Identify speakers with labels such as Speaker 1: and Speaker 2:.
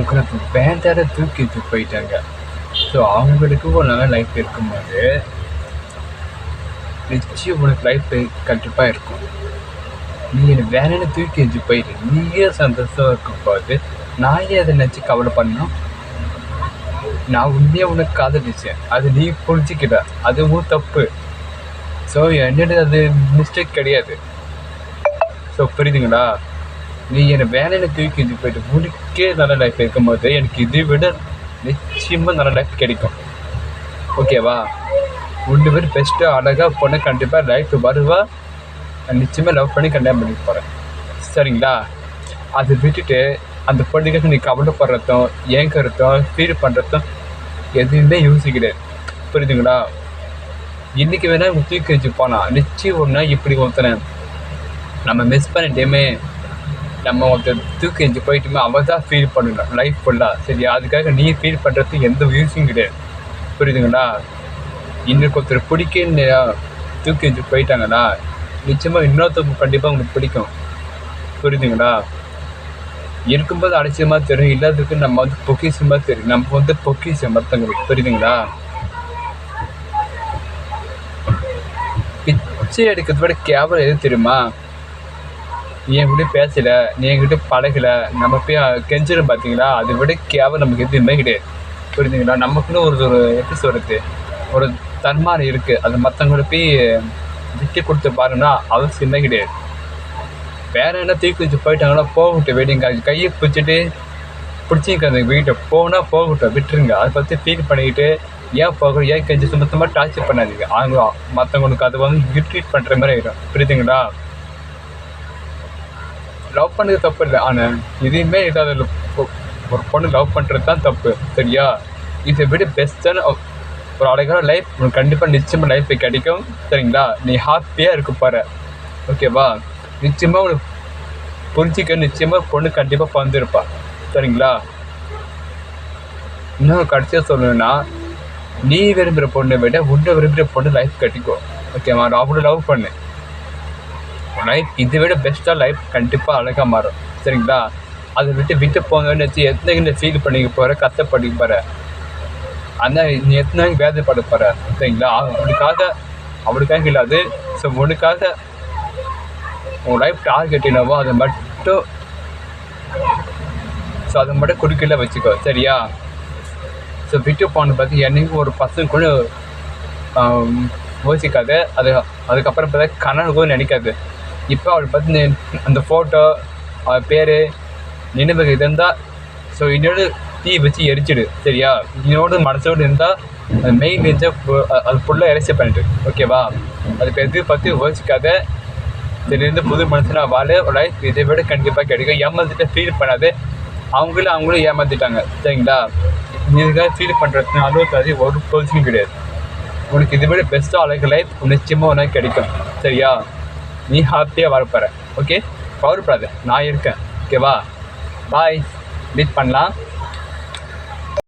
Speaker 1: உங்களுக்கு தூக்கி தூக்கிட்டு போயிட்டாங்க. ஸோ அவங்களுக்கு ஒரு நல்ல லைஃப் இருக்கும்போது நிச்சயம் உனக்கு லைஃப் கண்டிப்பாக இருக்கும். நீ என்னை வேணும்னு தூக்கி வச்சு போயிட்டு நீயே சந்தோஷம் இருக்கும்போது நான் ஏன் அதை நினச்சி கவலை பண்ணோம் நான் உண்மையாக உனக்கு காதலிச்சேன். அது நீ புரிஞ்சிக்கிட்ட. அதுவும் தப்பு. ஸோ என்னோட அது மிஸ்டேக் கிடையாது. ஸோ புரியுதுங்களா? நீ என்னை வேலையில் தூக்கி இது போயிட்டு உனக்கே நல்ல லைஃப் இருக்கும்போது எனக்கு இதை விட நிச்சயமாக நல்ல லைஃப் கிடைக்கும். ஓகேவா ரெண்டு பேர் பெஸ்ட்டு அழகாக பொண்ணு கண்டிப்பாக லைஃப் வருவா. நான் நிச்சயமாக லவ் பண்ணி கல்யாணம் பண்ணி போகிறேன் சரிங்களா? அதை விட்டுட்டு அந்த பொண்ணுக்கு நீ கவலைப்படுறதும் ஏங்கறதும் ஃபீல் பண்ணுறதும் எதுவுமே யோசிக்கிறேன் புரியுதுங்களா? இன்றைக்கி வேணால் தூக்கி வச்சு போனால் நிச்சயம் ஒன்றா இப்படி ஒருத்தனை நம்ம மிஸ் பண்ணிட்டேமே. நம்ம ஒருத்தர் தூக்கி வச்சு போயிட்டுமே அவள் தான் ஃபீல் பண்ணணும். லைஃப் ஃபுல்லாக சரி அதுக்காக நீ ஃபீல் பண்ணுறதுக்கு எந்த யூஸும் கிடையாது. புரியுதுங்களா? இன்னைக்கு ஒருத்தர் பிடிக்கன்னு தூக்கி எஞ்சி போயிட்டாங்கன்னா நிச்சயமாக இன்னொருத்தவங்க கண்டிப்பாக உங்களுக்கு பிடிக்கும். புரியுதுங்களா? இருக்கும்போது அலட்சியமாக தெரியும் இல்லாததுக்கு நம்ம வந்து பொக்கிஷமாக தெரியும். நம்ம வந்து பொக்கிஷம் மற்றவங்களுக்கு புரியுதுங்களா? பிச்சை எடுக்கிறத விட கேவலம் எது தெரியுமா? நீ என்கிட்ட பேசல நீ என்கிட்ட பழகல நம்ம போய் கெஞ்சிடும் பார்த்தீங்களா அதை விட கேவலம் நமக்கு எதுவுமே கிடையாது. புரிஞ்சுங்களா? நமக்குன்னு ஒரு ஒரு எப்படி சொல்கிறது ஒரு தன்மானம் இருக்குது அது மற்றவங்களை போய் விட்டு கொடுத்து பாருன்னா அவசியமே கிடையாது. வேற என்ன தூக்கி வச்சு போயிட்டாங்கன்னா போகட்டும் வெடிங்க. கையை பிடிச்சிட்டு பிடிச்சிங்க அந்த வீட்டை. போனால் போகட்டும் விட்டுருங்க. அதை பற்றி ஃபீல் பண்ணிக்கிட்டு ஏன் போகணும் ஏன் கெஞ்சி சுத்தமாக டார்ச்சர் பண்ணாதீங்க. அவங்க மற்றவங்களுக்கு அது வந்து இரிட்டேட் பண்ணுற மாதிரி ஆகிடும் புரியுதுங்களா? லவ் பண்ணது தப்பு இல்லை ஆனால் எதையுமே இல்லாத பொ- ஒரு பொண்ணு லவ் பண்ணுறது தான் தப்பு சரியா? இதை விட பெஸ்ட்டான ஒரு அழகான லைஃப் உனக்கு கண்டிப்பாக நிச்சயமாக லைஃப் கிடைக்கும் சரிங்களா? நீ ஹாப்பியாக இருக்க பாரு ஓகேவா நிச்சயமாக உனக்கு புரிஞ்சிக்க நிச்சயமாக பொண்ணு கண்டிப்பாக பிறந்திருப்பா சரிங்களா? இன்னும் கடைசியாக சொல்லணும்னா நீ விரும்புகிற பொண்ணை விட உன்னை விரும்புகிற பொண்ணு லைஃப் கட்டிக்கோ. ஓகேவா நான் அவங்கள லவ் பண்ணு லைஃப் இதை விட பெஸ்ட்டாக லைஃப் கண்டிப்பாக அழகாக மாறும். சரிங்களா? அதை விட்டு விட்டு போங்கன்னு வச்சு எத்தனை நீ ஃபீல் பண்ணிக்க போகிற கஷ்டப்படிக்க போகிற ஆனால் நீ எத்தனை வேதப்பட போகிற சரிங்களா? அவனுக்காக அவனுக்காக இல்லாது ஸோ உனக்காக உன் லைஃப் டார்கெட் என்னவோ அதை மட்டும் ஸோ அதை மட்டும் குறுக்கில் வச்சுக்கோ சரியா? ஸோ விட்டு போன பற்றி என்னைக்கும் ஒரு பசங்க கூட யோசிக்காது யோசிக்காத. அது அதுக்கப்புறம் பார்த்தா கனவு கூட நினைக்காது. இப்போ அவளை பற்றி அந்த ஃபோட்டோ அவள் பேர் நினைவுகள் இருந்தால் ஸோ இன்னோடு தீ வச்சு எரிச்சிடு சரியா? இன்னோடு மனசோடு இருந்தால் அது மெயின் இருந்தால் அது ஃபுல்லாக எரிச்சு பண்ணிட்டு ஓகேவா அது எது பற்றி யோசிக்காத திடீர்னு புது மனுஷனா வாழ லைஃப் இதை விட கண்டிப்பாக கிடைக்கும். ஏமாந்துட்டு ஃபீல் பண்ணாது அவங்களும் அவங்களும் ஏமாத்திட்டாங்க சரிங்களா? நீ இதுக்காக ஃபீல் பண்ணுறதுனாலும் அளவுக்கு அது ஒரு பொசிஷன் கிடையாது. உனக்கு இதை விட பெஸ்ட்டாக அழகு லைஃப் நிச்சயமாக உனக்கு கிடைக்கும் சரியா? நீ ஹாப்பியாக வாழப்போற ஓகே கவலைப்படாத. நான் இருக்கேன். ஓகேவா பாய் மீட் பண்ணலாம்.